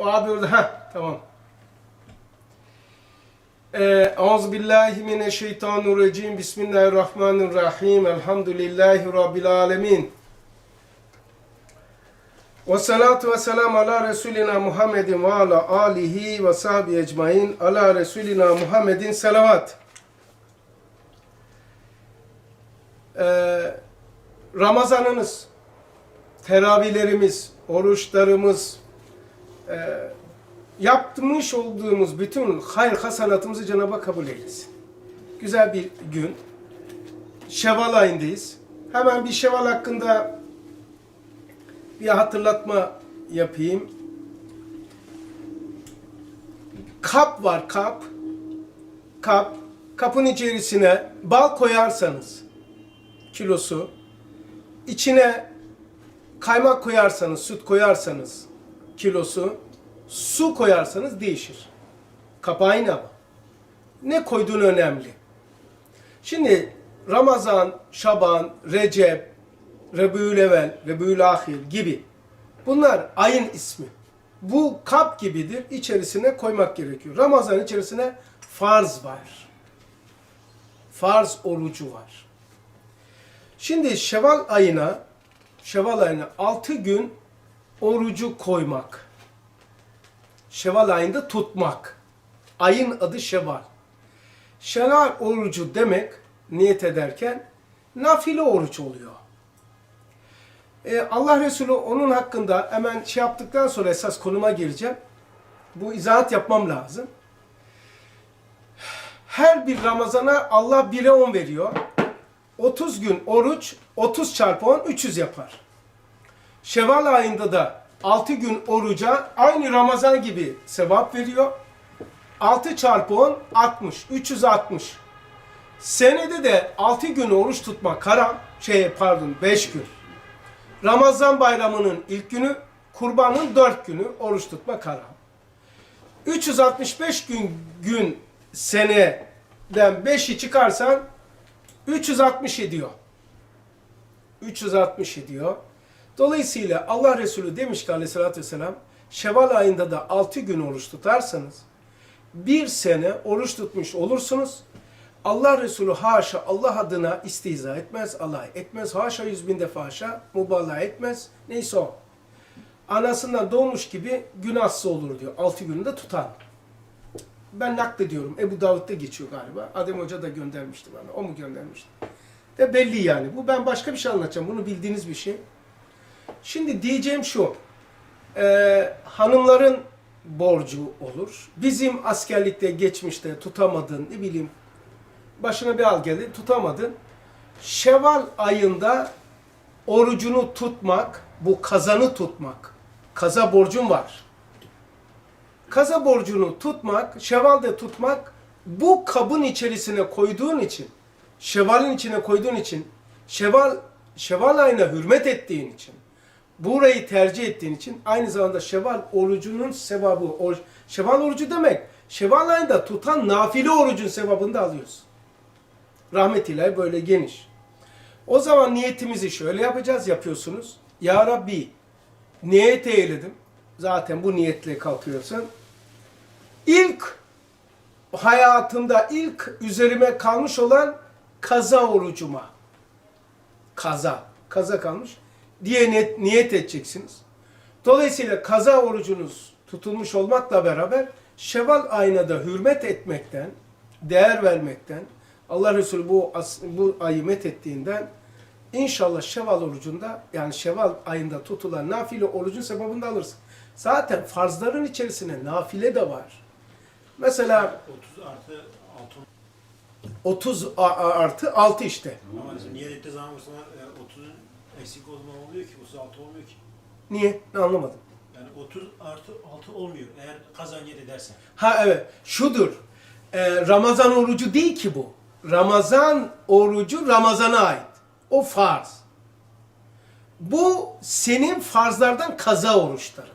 O abi orada. Ha tamam. Ee, Euzu billahi mineşşeytanirracim. Bismillahirrahmanirrahim. Elhamdülillahi rabbil alamin. Ve salatu ve selam ala Resulina Muhammedin ve ala alihi ve sahbihi ecmain. Ala Resulina Muhammedin selavat. Ee, Ramazanınız, teravihlerimiz, oruçlarımız, e, yapmış olduğumuz bütün hayır hasanatımızı Cenab-ı kabul eylesin. Güzel bir gün. Şevval ayındayız. Hemen bir Şevval hakkında bir hatırlatma yapayım. Kap var kap. Kap. Kapın içerisine bal koyarsanız kilosu, içine kaymak koyarsanız, süt koyarsanız kilosu, su koyarsanız değişir. Kap ama. Ne koyduğun önemli. Şimdi Ramazan, Şaban, Recep, Rebü'l-Evvel, Rebü'l-Ahir gibi bunlar ayın ismi. Bu kap gibidir. İçerisine koymak gerekiyor. Ramazan içerisine farz var. Farz orucu var. Şimdi Şeval ayına Şeval ayına 6 gün orucu koymak. Şeval ayında tutmak. Ayın adı Şeval. Şeval orucu demek niyet ederken nafile oruç oluyor. Ee, Allah Resulü onun hakkında hemen şey yaptıktan sonra esas konuma gireceğim. Bu izahat yapmam lazım. Her bir Ramazana Allah 1'e 10 veriyor. 30 gün oruç 30 çarpı 10 300 yapar. Şevval ayında da 6 gün oruca aynı Ramazan gibi sevap veriyor. 6 çarpı 10 60. 360. Senede de 6 gün oruç tutmak haram. Şey pardon 5 gün. Ramazan bayramının ilk günü, kurbanın 4 günü oruç tutmak haram. 365 gün gün seneden 5'i çıkarsan 360 ediyor. 360 ediyor. Dolayısıyla Allah Resulü demiş ki aleyhissalatü vesselam Şevval ayında da 6 gün oruç tutarsanız bir sene oruç tutmuş olursunuz. Allah Resulü haşa Allah adına istihza etmez, alay etmez. Haşa yüz bin defa haşa, mübalağa etmez. Neyse o. Anasından doğmuş gibi günahsız olur diyor. 6 gününde tutan. Ben naklediyorum. Ebu Davud'da geçiyor galiba. Adem Hoca da göndermişti bana. O mu göndermişti? Ve belli yani. Bu ben başka bir şey anlatacağım. Bunu bildiğiniz bir şey. Şimdi diyeceğim şu. Ee, hanımların borcu olur. Bizim askerlikte geçmişte tutamadın ne bileyim başına bir al geldi tutamadın. Şeval ayında orucunu tutmak, bu kazanı tutmak. Kaza borcun var. Kaza borcunu tutmak, şevalde tutmak bu kabın içerisine koyduğun için, şevalin içine koyduğun için, şeval, şeval ayına hürmet ettiğin için, burayı tercih ettiğin için aynı zamanda şeval orucunun sevabı, or, şeval orucu demek, şeval ayında tutan nafile orucun sevabını da alıyorsun. Rahmet böyle geniş. O zaman niyetimizi şöyle yapacağız, yapıyorsunuz. Ya Rabbi, niyet eyledim. Zaten bu niyetle kalkıyorsun. İlk hayatımda ilk üzerime kalmış olan kaza orucuma. Kaza. Kaza kalmış. Diye niyet, niyet edeceksiniz. Dolayısıyla kaza orucunuz tutulmuş olmakla beraber Şeval ayına da hürmet etmekten, değer vermekten, Allah Resulü bu, bu ayı met ettiğinden inşallah Şeval orucunda yani Şeval ayında tutulan nafile orucun sebebini alırsın. Zaten farzların içerisine nafile de var. Mesela 30 artı 6 30 a- a- artı 6 işte. ama niyet ettiği zaman mesela e, 30'un eksik o zaman oluyor ki 36 olmuyor ki. Niye? Ne anlamadım. Yani 30 artı 6 olmuyor eğer kazan niyet edersen. Ha evet şudur. Ee, Ramazan orucu değil ki bu. Ramazan orucu Ramazan'a ait. O farz. Bu senin farzlardan kaza oruçları.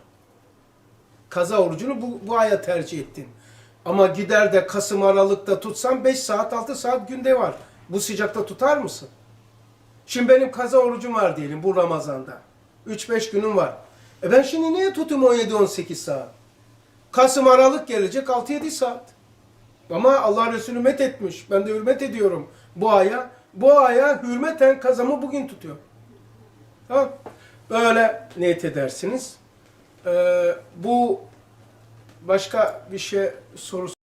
Kaza orucunu bu, bu aya tercih ettin. Ama gider de Kasım Aralık'ta tutsan 5 saat 6 saat günde var. Bu sıcakta tutar mısın? Şimdi benim kaza orucum var diyelim bu Ramazan'da. 3-5 günüm var. E ben şimdi niye tutayım 17-18 saat? Kasım Aralık gelecek 6-7 saat. Ama Allah Resulü met etmiş. Ben de hürmet ediyorum bu aya. Bu aya hürmeten kazamı bugün tutuyor. Tamam. Böyle niyet edersiniz. Ee, bu başka bir şey sorusu